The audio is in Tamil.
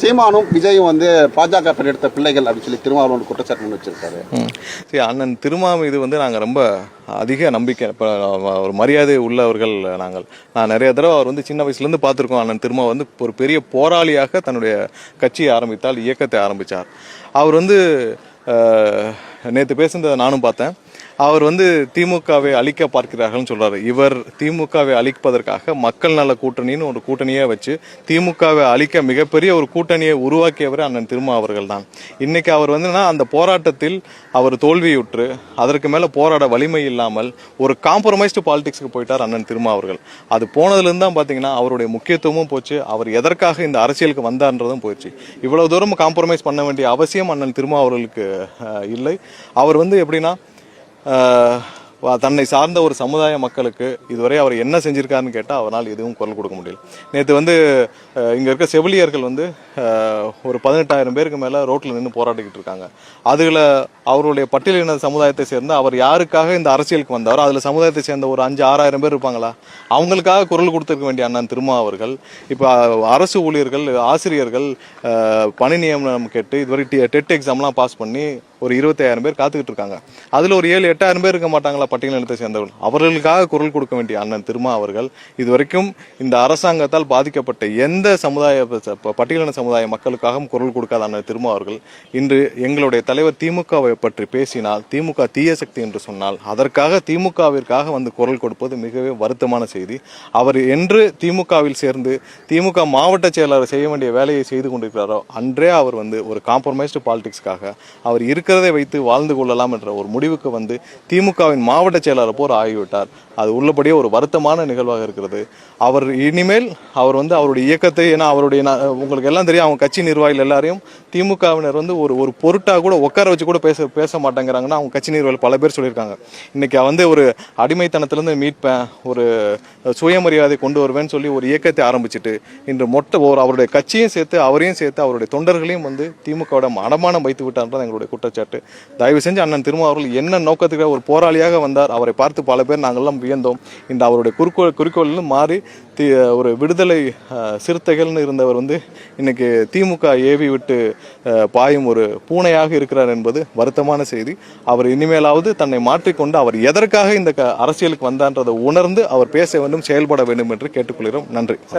சீமானும் விஜயும் வந்து பாஜக பெற்றெடுத்த பிள்ளைகள் அப்படின்னு சொல்லி திருமாவளவன் குற்றச்சாட்டு முன் வச்சிருக்காரு சரி அண்ணன் திருமா மீது வந்து நாங்கள் ரொம்ப அதிக நம்பிக்கை இப்போ ஒரு மரியாதை உள்ளவர்கள் நாங்கள். நான் நிறைய தடவை அவர் வந்து சின்ன வயசுலேருந்து பார்த்துருக்கோம் அண்ணன் திருமா வந்து ஒரு பெரிய போராளியாக தன்னுடைய கட்சியை ஆரம்பித்தால் இயக்கத்தை ஆரம்பித்தார் அவர் வந்து நேற்று பேசுனதை நானும் பார்த்தேன். அவர் வந்து திமுகவை அழிக்க பார்க்கிறார்கள்னு சொல்றாரு. இவர் திமுகவை அழிப்பதற்காக மக்கள் நல கூட்டணின்னு ஒரு கூட்டணியை வச்சு திமுகவை அழிக்க மிகப்பெரிய ஒரு கூட்டணியை உருவாக்கியவர் அண்ணன் திருமா அவர்கள் தான் இன்னைக்கு அவர் வந்து அந்த போராட்டத்தில் அவர் தோல்வியுற்று அதற்கு மேல போராட வலிமை இல்லாமல் ஒரு காம்ப்ரமைஸ்டு பாலிடிக்ஸ்க்கு போயிட்டார் அண்ணன் திருமா அவர்கள். அது போனதுலேருந்து தான் பார்த்தீங்கன்னா அவருடைய முக்கியத்துவமும் போச்சு. அவர் எதற்காக இந்த அரசியலுக்கு வந்தார்ன்றதும் போயிடுச்சு இவ்வளவு தூரம் காம்ப்ரமைஸ் பண்ண வேண்டிய அவசியம் அண்ணன் திருமா அவர்களுக்கு இல்லை. அவர் வந்து எப்படின்னா 呃 தன்னை சார்ந்த ஒரு சமுதாய மக்களுக்கு இதுவரை அவர் என்ன செஞ்சிருக்காருன்னு கேட்டால் அவரால் எதுவும் குரல் கொடுக்க முடியல. நேற்று வந்து இங்கே இருக்க செவிலியர்கள் வந்து ஒரு பதினெட்டாயிரம் பேருக்கு மேலே ரோட்டில் நின்று போராடிக்கிட்டு இருக்காங்க. அதில் அவருடைய பட்டியலின சமுதாயத்தை சேர்ந்த அவர் யாருக்காக இந்த அரசியலுக்கு வந்தாரோ அதில் சமுதாயத்தை சேர்ந்த ஒரு அஞ்சு ஆறாயிரம் பேர் இருப்பாங்களா? அவங்களுக்காக குரல் கொடுத்துருக்க வேண்டிய அண்ணன் திருமா அவர்கள் இப்போ அரசு ஊழியர்கள் ஆசிரியர்கள் பணி நியமனம் கேட்டு இதுவரை டெட் எக்ஸாம்லாம் பாஸ் பண்ணி ஒரு இருபத்தாயிரம் பேர் காத்துக்கிட்டு இருக்காங்க. அதில் ஒரு ஏழு எட்டாயிரம் பேர் இருக்க மாட்டாங்களா? பட்டியலினத்தை சேர்ந்தவர்கள். அவர்களுக்காக குரல் கொடுக்க வேண்டிய அண்ணன் திருமா அவர்கள் இதுவரைக்கும் இந்த அரசாங்கத்தால் பாதிக்கப்பட்ட எந்த சமுதாய பட்டியலின சமுதாய மக்களுக்காகவும் குரல் கொடுக்காத அண்ணன் திருமா அவர்கள் இன்று எங்களுடைய தலைவர் திமுகவை பற்றி பேசினால் திமுக தீய சக்தி என்று சொன்னால் அதற்காக திமுகவிற்காக வந்து குரல் கொடுப்பது மிகவே வருத்தமான செய்தி. அவர் என்று திமுகவில் சேர்ந்து திமுக மாவட்ட செயலாளர் செய்ய வேண்டிய வேலையை செய்து கொண்டிருக்கிறாரோ அன்றே அவர் வந்து ஒரு காம்ப்ரமைஸ்டு பாலிடிக்ஸ்க்காக அவர் இருக்கிறதை வைத்து வாழ்ந்து கொள்ளலாம் என்ற ஒரு முடிவுக்கு வந்து திமுகவின் மாவட்ட செயலாளர் போர் ஆகிவிட்டார். அது உள்ளபடியே ஒரு வருத்தமான நிகழ்வாக இருக்கிறது. அவர் இனிமேல் அவர் வந்து அவருடைய இயக்கத்தை ஏன்னா அவருடைய உங்களுக்கு எல்லாம் தெரியும் அவங்க கட்சி நிர்வாகிகள் எல்லாரையும் திமுகவினர் வந்து ஒரு ஒரு பொருட்டாக கூட உட்கார வச்சு கூட பேச பேச மாட்டேங்கிறாங்கன்னா அவங்க கட்சி நிர்வாகிகள் பல பேர் சொல்லியிருக்காங்க. இன்னைக்கு வந்து ஒரு அடிமைத்தனத்திலேருந்து மீட்பேன் ஒரு சுயமரியாதை கொண்டு வருவேன்னு சொல்லி ஒரு இயக்கத்தை ஆரம்பிச்சிட்டு இன்று மொட்டை ஒரு அவருடைய கட்சியும் சேர்த்து அவரையும் சேர்த்து அவருடைய தொண்டர்களையும் வந்து திமுகவோட அடமானம் வைத்து விட்டார்ன்றது எங்களுடைய குற்றச்சாட்டு. தயவு செஞ்சு அண்ணன் திருமாவர்கள் என்ன நோக்கத்துக்காக ஒரு போராளியாக வந்தார். அவரை பார்த்து பல பேர் நாங்கள்லாம் வியந்தோம். இந்த அவருடைய குறிக்கோள் குறிக்கோள்னு மாறி தி- ஒரு விடுதலை சிறுத்தைகள்னு இருந்தவர் வந்து இன்னைக்கு திமுக ஏவி விட்டு பாயும் ஒரு பூனையாக இருக்கிறார் என்பது வருத்தமான செய்தி. அவர் இனிமேலாவது தன்னை மாற்றிக்கொண்டு அவர் எதற்காக இந்த க- அரசியலுக்கு வந்தான்றதை உணர்ந்து அவர் பேச வேண்டும் செயல்பட வேண்டும் என்று கேட்டுக்கொள்கிறோம். நன்றி.